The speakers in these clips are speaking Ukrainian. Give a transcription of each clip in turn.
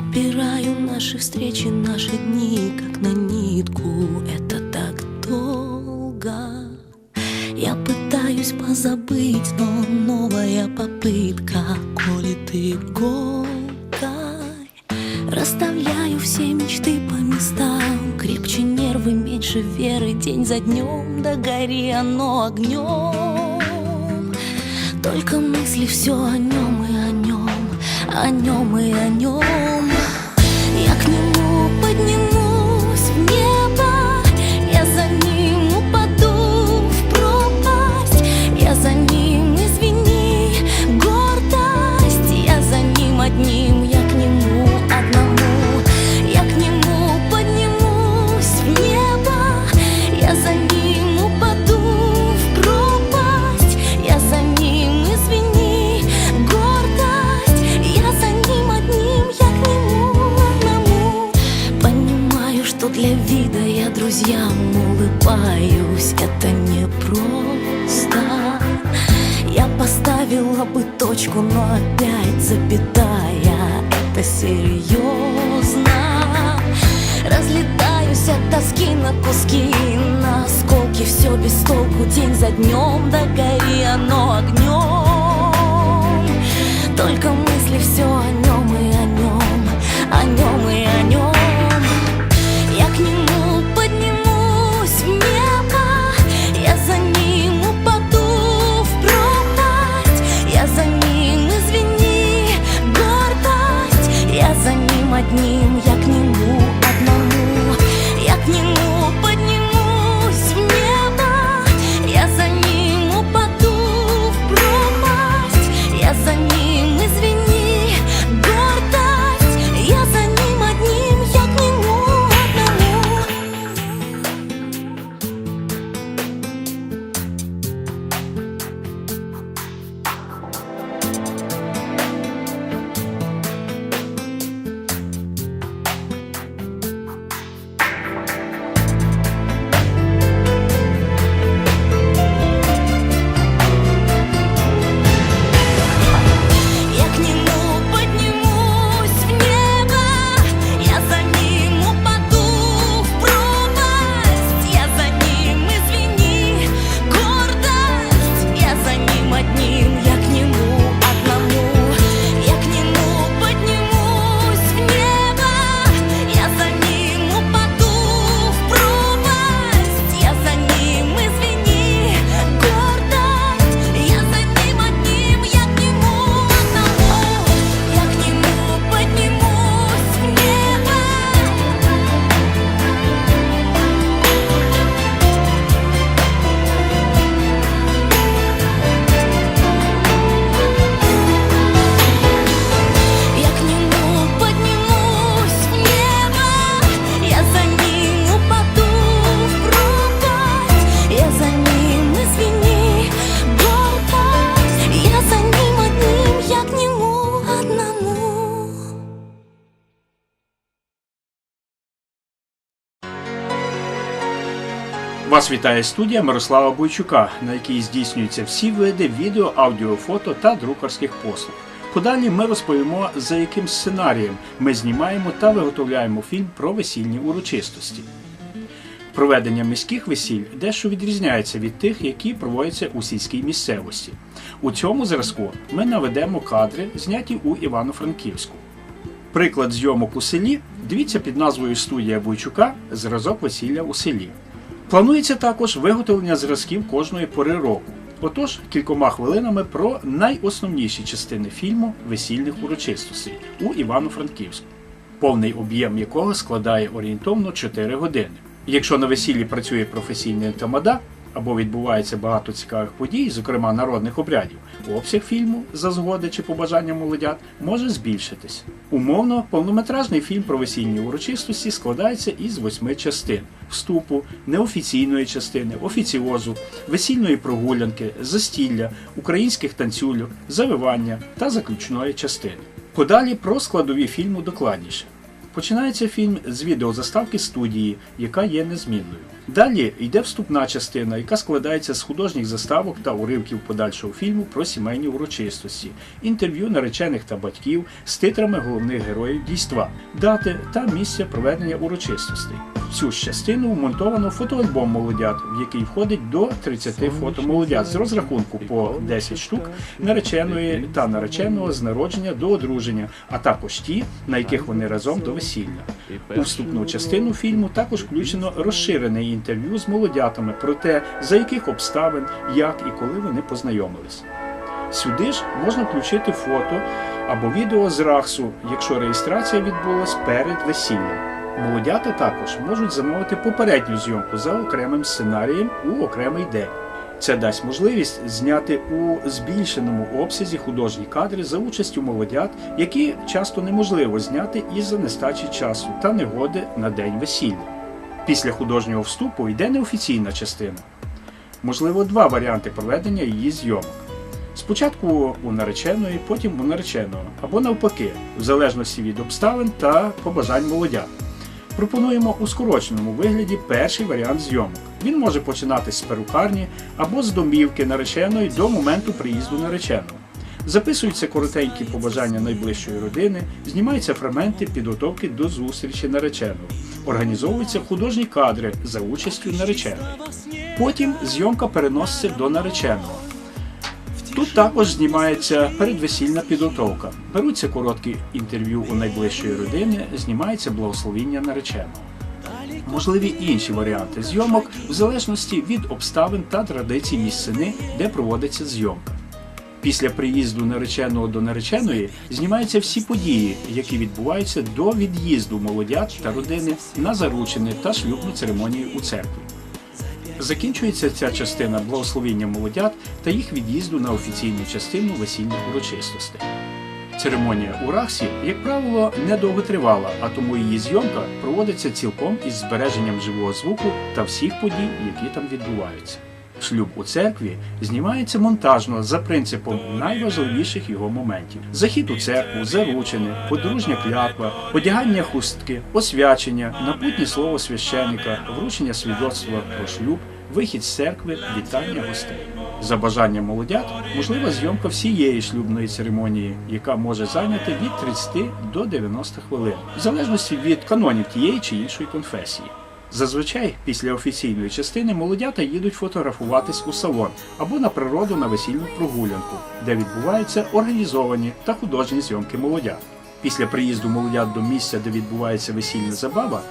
Собираю наши встречи, наши дни, как на нитку. Это так долго. Я пытаюсь позабыть, но новая попытка, коли ты голкой. Расставляю все мечты по местам, крепче нервы, меньше веры, день за днем, да гори оно огнем. Только мысли все о нем и о нем, о нем и о нем. Поднимусь в небо, я за ним упаду в пропасть, я за ним, извини, гордость, я за ним одним, я к нему одному, я к нему поднимусь в небо, я за ним точку, но опять запятая, это серьезно. Разлетаюсь от тоски на куски, на осколки, все без толку, день за днем, да гори оно огнем. Только мысли все о ним я Вас вітає студія Мирослава Бойчука, на якій здійснюються всі види відео, аудіо, фото та друкарських послуг. Подалі ми розповімо, за яким сценарієм ми знімаємо та виготовляємо фільм про весільні урочистості. Проведення міських весіль дещо відрізняється від тих, які проводяться у сільській місцевості. У цьому зразку ми наведемо кадри, зняті у Івано-Франківську. Приклад зйомок у селі дивіться під назвою Студія Бойчука Зразок весілля у селі. Планується також виготовлення зразків кожної пори року. Отож, кількома хвилинами про найосновніші частини фільму весільних урочистостей у Івано-Франківську, повний об'єм якого складає орієнтовно 4 години. Якщо на весіллі працює професійний тамада або відбувається багато цікавих подій, зокрема народних обрядів, обсяг фільму за згоди чи побажання молодят може збільшитись. Умовно, повнометражний фільм про весільні урочистості складається із восьми частин: вступу, неофіційної частини, офіціозу, весільної прогулянки, застілля, українських танцюльок, завивання та заключної частини. Подалі про складові фільму докладніше. Починається фільм з відеозаставки студії, яка є незмінною. Далі йде вступна частина, яка складається з художніх заставок та уривків подальшого фільму про сімейні урочистості, інтерв'ю наречених та батьків з титрами головних героїв дійства, дати та місця проведення урочистостей. В цю ж частину вмонтовано фотоальбом молодят, в який входить до 30 фото молодят з розрахунку по 10 штук нареченої та нареченого з народження до одруження, а також ті, на яких вони разом до весілля. У вступну частину фільму також включено розширене інтерв'ю з молодятами про те, за яких обставин, як і коли вони познайомились. Сюди ж можна включити фото або відео з рахсу, якщо реєстрація відбулась перед весіллям. Молодята також можуть замовити попередню зйомку за окремим сценарієм у окремий день. Це дасть можливість зняти у збільшеному обсязі художні кадри за участю молодят, які часто неможливо зняти із-за нестачі часу та негоди на день весілля. Після художнього вступу йде неофіційна частина. Можливо, два варіанти проведення її зйомок. Спочатку у нареченої, потім у нареченого, або навпаки, в залежності від обставин та побажань молодят. Пропонуємо у скороченому вигляді перший варіант зйомок. Він може починатись з перукарні або з домівки нареченої до моменту приїзду нареченого. Записуються коротенькі побажання найближчої родини, знімаються фрагменти підготовки до зустрічі нареченого, організовуються художні кадри за участю нареченої. Потім зйомка переноситься до нареченого. Тут також знімається передвесільна підготовка. Беруться короткі інтерв'ю у найближчої родини, знімається благословіння нареченого. Можливі інші варіанти зйомок в залежності від обставин та традицій місцини, де проводиться зйомка. Після приїзду нареченого до нареченої знімаються всі події, які відбуваються до від'їзду молодят та родини на заручини та шлюбну церемонію у церкві. Закінчується ця частина благословіння молодят та їх від'їзду на офіційну частину весільних урочистостей. Церемонія у Рахсі, як правило, недовго тривала, а тому її зйомка проводиться цілком із збереженням живого звуку та всіх подій, які там відбуваються. Шлюб у церкві знімається монтажно за принципом найважливіших його моментів: захід у церкву, заручини, подружня клятва, одягання хустки, освячення, напутнє слово священника, вручення свідоцтва про шлюб, вихід з церкви, вітання гостей. За бажанням молодят можлива зйомка всієї шлюбної церемонії, яка може зайняти від 30 до 90 хвилин, в залежності від канонів тієї чи іншої конфесії. Зазвичай після офіційної частини молодята їдуть фотографуватись у салон або на природу на весільну прогулянку, де відбуваються організовані та художні зйомки молодят. Після приїзду молодят до місця, де відбувається весільна забава,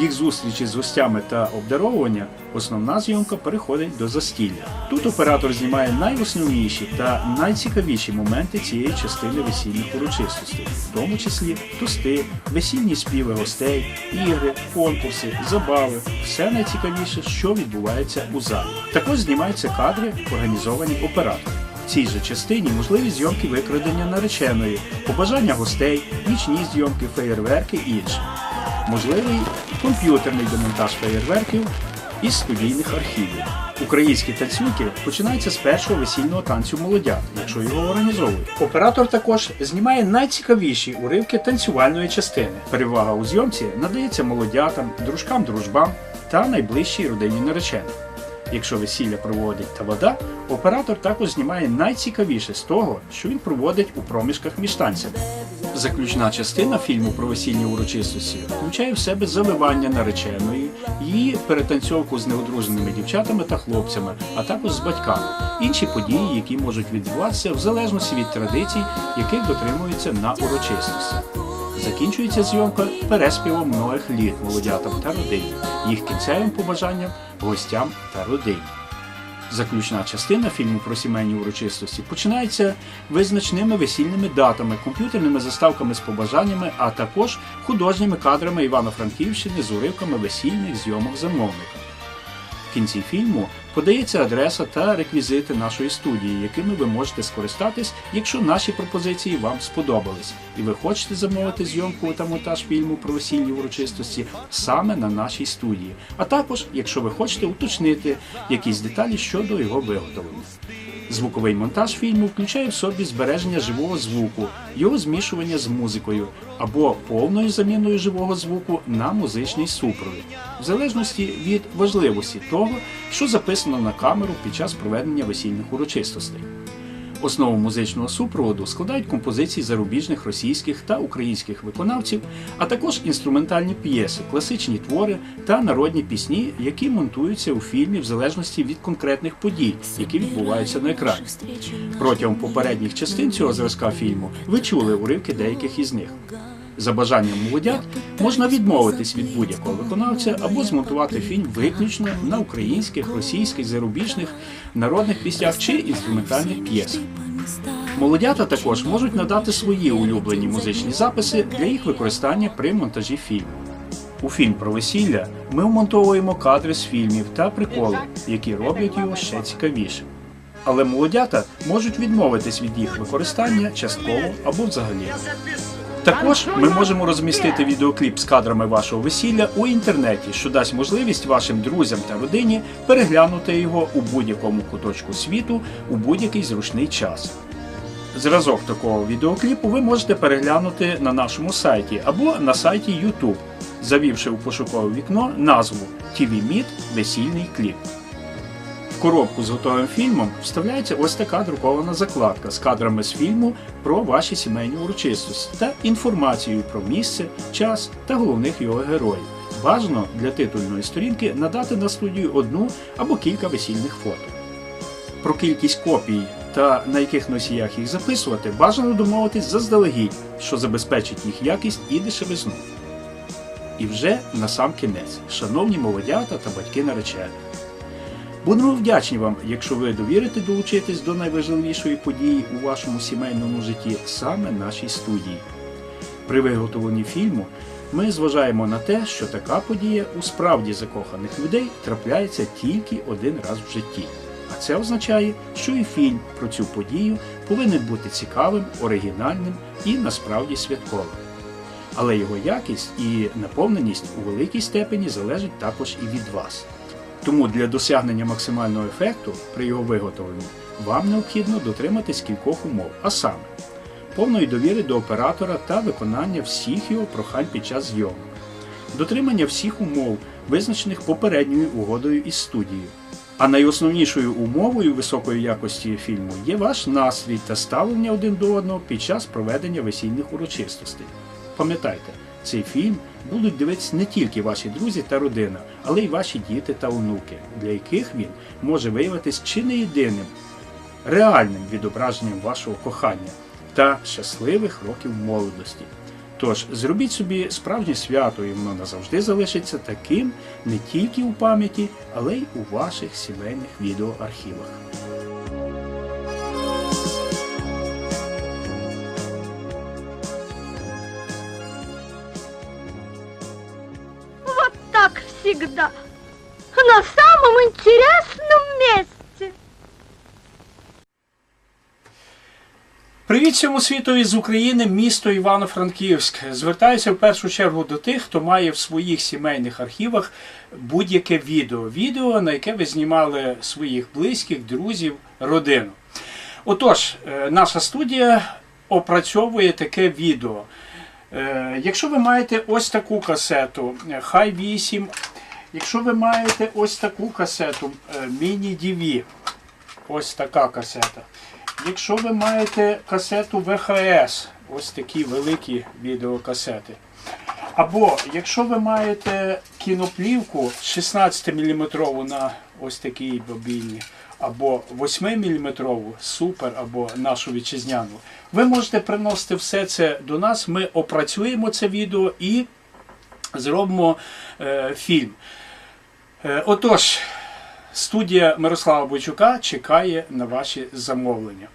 їх зустрічі з гостями та обдаровування, основна зйомка переходить до застілля. Тут оператор знімає найосновніші та найцікавіші моменти цієї частини весільних урочистостей, в тому числі тости, весільні співи гостей, ігри, конкурси, забави, все найцікавіше, що відбувається у залі. Також знімаються кадри, організовані оператором. В цій же частині можливі зйомки викрадення нареченої, побажання гостей, нічні зйомки, феєрверки і інше. Можливий комп'ютерний демонтаж феєрверків із студійних архівів. Українські танцюльки починаються з першого весільного танцю молодят, якщо його організовують. Оператор також знімає найцікавіші уривки танцювальної частини. Перевага у зйомці надається молодятам, дружкам-дружбам та найближчій родині наречених. Якщо весілля проводить тавада, оператор також знімає найцікавіше з того, що він проводить у проміжках між танцями. Заключна частина фільму про весільні урочистості включає в себе завивання нареченої, її перетанцьовку з неодруженими дівчатами та хлопцями, а також з батьками, інші події, які можуть відбуватися в залежності від традицій, яких дотримуються на урочистості. Закінчується зйомка переспівом многих літ молодятам та родині, їх кінцевим побажанням гостям та родині. Заключна частина фільму про сімейні урочистості починається визначними весільними датами, комп'ютерними заставками з побажаннями, а також художніми кадрами Івано-Франківщини з уривками весільних зйомок замовника. Кінці фільму подається адреса та реквізити нашої студії, якими ви можете скористатись, якщо наші пропозиції вам сподобались, і ви хочете замовити зйомку та монтаж фільму про весільні урочистості саме на нашій студії. А також, якщо ви хочете уточнити якісь деталі щодо його виготовлення. Звуковий монтаж фільму включає в собі збереження живого звуку, його змішування з музикою або повною заміною живого звуку на музичний супровід, в залежності від важливості того, що записано на камеру під час проведення весільних урочистостей. Основу музичного супроводу складають композиції зарубіжних російських та українських виконавців, а також інструментальні п'єси, класичні твори та народні пісні, які монтуються у фільмі в залежності від конкретних подій, які відбуваються на екрані. Протягом попередніх частин цього зразка фільму ви чули уривки деяких із них. За бажанням молодят можна відмовитись від будь-якого виконавця або змонтувати фільм виключно на українських, російських, зарубіжних, народних піснях чи інструментальних п'єсах. Молодята також можуть надати свої улюблені музичні записи для їх використання при монтажі фільму. У фільм про весілля ми вмонтовуємо кадри з фільмів та приколи, які роблять його ще цікавішим. Але молодята можуть відмовитись від їх використання частково або взагалі. Також ми можемо розмістити відеокліп з кадрами вашого весілля у інтернеті, що дасть можливість вашим друзям та родині переглянути його у будь-якому куточку світу у будь-який зручний час. Зразок такого відеокліпу ви можете переглянути на нашому сайті або на сайті YouTube, завівши у пошукове вікно назву TV Meet Весільний кліп. Коробку з готовим фільмом вставляється ось така друкована закладка з кадрами з фільму про ваші сімейні урочистості та інформацією про місце, час та головних його героїв. Бажано для титульної сторінки надати на студію одну або кілька весільних фото. Про кількість копій та на яких носіях їх записувати бажано домовитись заздалегідь, що забезпечить їх якість і дешевизну. І вже на сам кінець, шановні молодята та батьки наречених. Будемо вдячні вам, якщо ви довірите долучитись до найважливішої події у вашому сімейному житті саме нашій студії. При виготовленні фільму ми зважаємо на те, що така подія у справді закоханих людей трапляється тільки один раз в житті. А це означає, що і фільм про цю подію повинен бути цікавим, оригінальним і насправді святковим. Але його якість і наповненість у великій степені залежить також і від вас. Тому для досягнення максимального ефекту при його виготовленні вам необхідно дотриматись кількох умов, а саме повної довіри до оператора та виконання всіх його прохань під час зйомок, дотримання всіх умов, визначених попередньою угодою із студією. А найосновнішою умовою високої якості фільму є ваш настрій та ставлення один до одного під час проведення весільних урочистостей. Пам'ятайте, цей фільм будуть дивитися не тільки ваші друзі та родина, але й ваші діти та онуки, для яких він може виявитись чи не єдиним реальним відображенням вашого кохання та щасливих років молодості. Тож зробіть собі справжнє свято, і воно назавжди залишиться таким не тільки у пам'яті, але й у ваших сімейних відеоархівах. Всегда. На самом интересном месте. Привіт всьому світові з України, місто Івано-Франківськ. Звертаюся в першу чергу до тих, хто має в своїх сімейних архівах будь-яке відео. Відео, на яке ви знімали своїх близьких, друзів, родину. Отож, е, наша студія опрацьовує таке відео. Е, Якщо ви маєте ось таку касету, е, хай 8, якщо ви маєте ось таку касету, е, міні-DV, ось така касета. Якщо ви маєте касету ВХС, ось такі великі відеокасети. Або якщо ви маєте кіноплівку 16-мм на ось такій бобіні, або 8-мм супер, або нашу вітчизняну, ви можете приносити все це до нас. Ми опрацюємо це відео і зробимо е, фільм. Е, отож, Студія Мирослава Бойчука чекає на ваші замовлення.